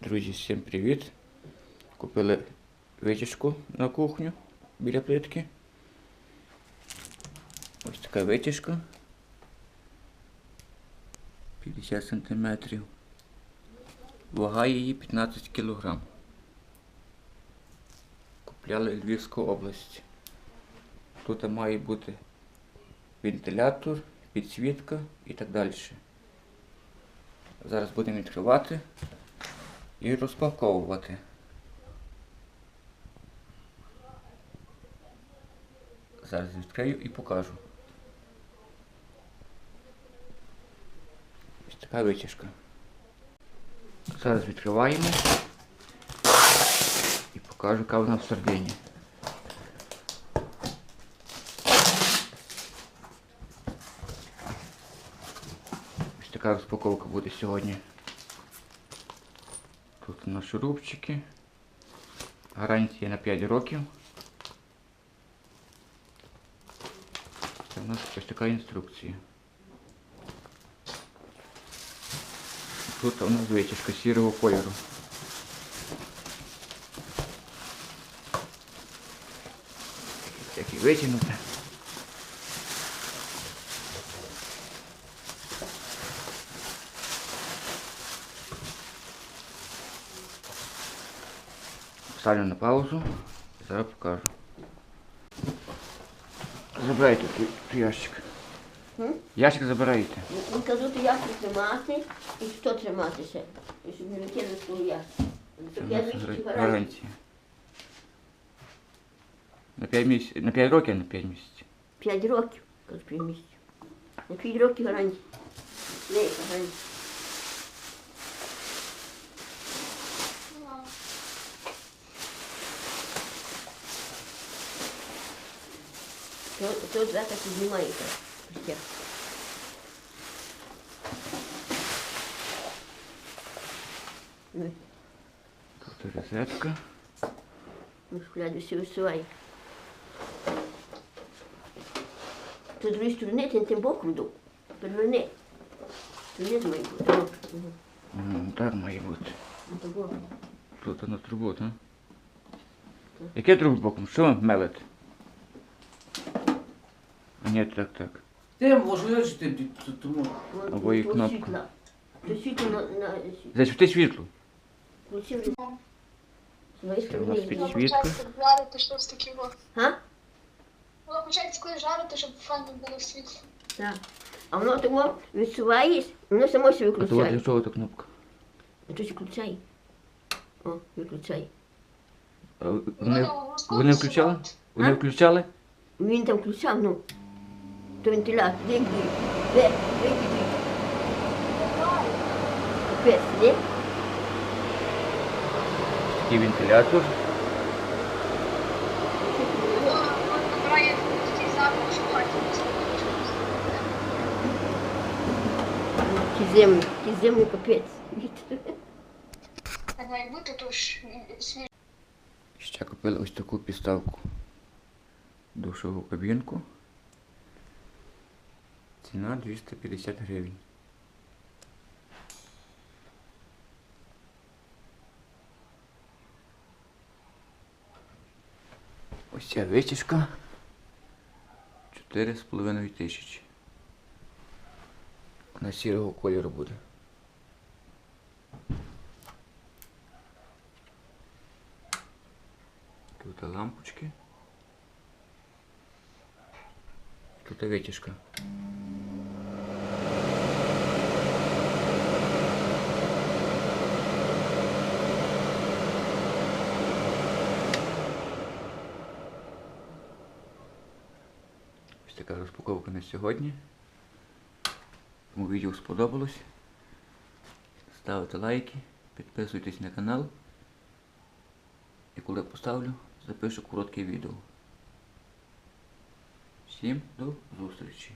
Друзі, всім привіт! Купили витяжку на кухню біля плитки. Ось така витяжка. 50 сантиметрів. Вага її 15 кг. Купляли Львівську область. Тут має бути вентилятор, підсвітка і так далі. Зараз будемо відкривати і розпаковувати. Зараз відкрию і покажу. Ось така витяжка. Зараз відкриваємо і покажу, яка вона всередині. Ось така розпаковка буде сьогодні. Тут у нас шурупчики. Гарантія на 5 років. Це у нас ось така інструкція. Тут у нас витяжка сірого кольору. Як і витягнути. Ставлю на паузу і зараз покажу. Забирайте той, той ящик. М? Ящик забирайте. Він казав, то як тримати і що триматися. І щоб не викинути свою ясу. Це у Я нас двічі гар- гарантію. гарантія. На 5 місяців. На 5 років, а на 5 місяців. П'ять років, кажу, п'ять місяців. На п'ять років гарантія. Не, гарантія. То, то зверху піднімається. Пустяк. Ну, Тут розетка. Ну, шкляду все висувай. З другої сторони тим тим боком ду. Переверни. Не має бути. Угу. Так має бути. Ну. Тут на трубу, так? Яке другу боком? Що? А ні, так, так. Ти можу я ти тому. Вон, Обоє то кнопки. світла. На, на Зачути світло. включив. З моєї Це у нас сторони. Підсвітка. Жарити щось таке. во. Га? Воно почається коли жарити, щоб файно було світло. Так. А воно тому відсуваєш, воно само себе А то от для виключає. чого та кнопка? А то включай. О, виключай. А Вони, Воно вони включали? Вони А? включали? Він там включав, ну. Йди? Де? Де йди? Капець, де? Такий вентилятор. Ті землі, ті землі капець. Ще купили ось таку підставку. Душову кабінку. Ціна 250 гривень. Ось ця витяжка. 4,5 тисячі. Вона сірого кольору буде. Тут лампочки. Тут витяжка. Така розпаковка на сьогодні. Кому відео сподобалось. Ставте лайки, підписуйтесь на канал. І коли поставлю, запишу коротке відео. Всім до зустрічі!